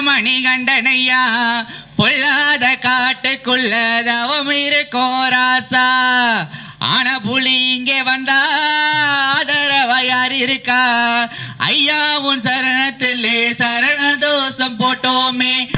மணிகண்டனையா? பொல்லாத காட்டுக்குள்ள தவம் இருக்கோராசா. ஆன புலி இங்கே வந்தா ஆதரவா யார் இருக்கா ஐயாவும் சரணத்திலே சரண தோஷம் போட்டோமே.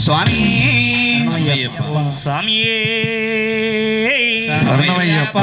స్వామి. స్వామి శరణమయ్యప్ప.